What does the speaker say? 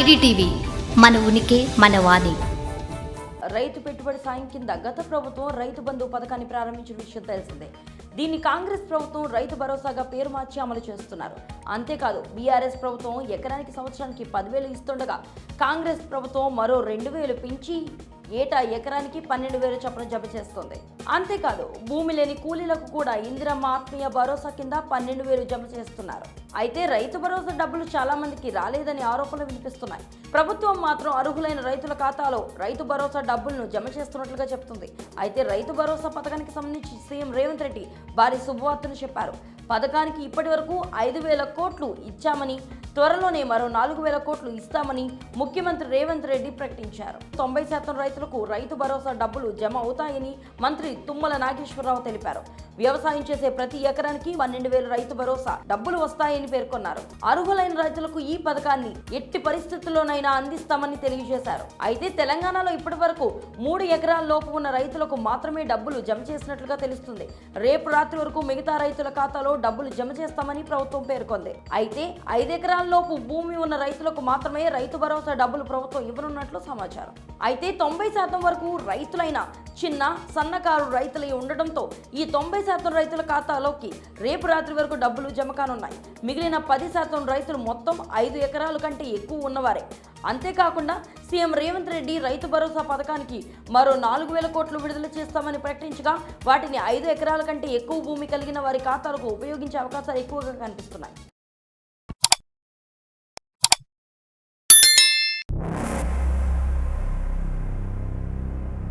IDTV మన ఉనికి మన వాణి. రైతు పెట్టుబడి సాయం కింద గత ప్రభుత్వం రైతు బంధు పథకాన్ని ప్రారంభించిన విషయం తెలిసిందే. దీన్ని కాంగ్రెస్ ప్రభుత్వం రైతు భరోసాగా పేరు మార్చి అమలు చేస్తున్నారు. అంతేకాదు బీఆర్ఎస్ ప్రభుత్వం ఎకరానికి సంవత్సరానికి పదివేలు ఇస్తుండగా కాంగ్రెస్ ప్రభుత్వం మరో రెండు వేలు పెంచి ఏటా ఎకరానికి పన్నెండు వేలు చొప్పున జమ చేస్తుంది. అంతేకాదు భూమి లేని కూలీలకు కూడా ఇందిరమ్మ ఆత్మీయ భరోసా కింద పన్నెండు వేలు జమ చేస్తున్నారు. అయితే రైతు భరోసా డబ్బులు చాలా మందికి రాలేదని ఆరోపణలు వినిపిస్తున్నాయి. ప్రభుత్వం మాత్రం అర్హులైన రైతుల ఖాతాలో రైతు భరోసా డబ్బులను జమ చేస్తున్నట్లుగా చెప్తుంది. అయితే రైతు భరోసా పథకానికి సంబంధించి సీఎం రేవంత్ రెడ్డి భారీ శుభవార్తను చెప్పారు. పథకానికి ఇప్పటి వరకు ఐదు వేల కోట్లు ఇచ్చామని త్వరలోనే మరో నాలుగు వేల కోట్లు ఇస్తామని ముఖ్యమంత్రి రేవంత్ రెడ్డి ప్రకటించారు. తొంభై శాతం రైతులకు రైతు భరోసా డబ్బులు జమ అవుతాయని మంత్రి తుమ్మల నాగేశ్వరరావు తెలిపారు. వ్యవసాయం చేసే ప్రతి ఎకరానికి పన్నెండు వేల రైతు భరోసా. డబ్బులు వస్తాయని పేర్కొన్నారు. అర్హులైన రైతులకు ఈ పథకాన్ని ఎట్టి పరిస్థితుల్లోనైనా అందిస్తామని తెలియజేశారు. అయితే తెలంగాణలో ఇప్పటి వరకు మూడు ఎకరాల లోపు ఉన్న రైతులకు మాత్రమే డబ్బులు జమ చేసినట్లుగా తెలుస్తుంది. రేపు రాత్రి వరకు మిగతా రైతుల ఖాతాలో డబ్బులు జమ చేస్తామని ప్రభుత్వం పేర్కొంది. అయితే ఐదు ఎకరాల లోపు భూమి ఉన్న రైతులకు మాత్రమే రైతు భరోసా డబ్బులు ప్రభుత్వం ఇవ్వనున్నట్లు సమాచారం. అయితే తొంభై శాతం వరకు రైతులైన చిన్న సన్నకారు రైతులై ఉండడంతో ఈ తొంభై శాతం రైతుల ఖాతాలోకి రేపు రాత్రి వరకు డబ్బులు జమ కానున్నాయి. మిగిలిన పది శాతం రైతులు మొత్తం ఐదు ఎకరాల కంటే ఎక్కువ ఉన్నవారే. అంతేకాకుండా సీఎం రేవంత్ రెడ్డి రైతు భరోసా పథకానికి మరో నాలుగు వేల కోట్లు విడుదల చేస్తామని ప్రకటించగా వాటిని ఐదు ఎకరాల కంటే ఎక్కువ భూమి కలిగిన వారి ఖాతాలకు ఉపయోగించే అవకాశాలు ఎక్కువగా కనిపిస్తున్నాయి.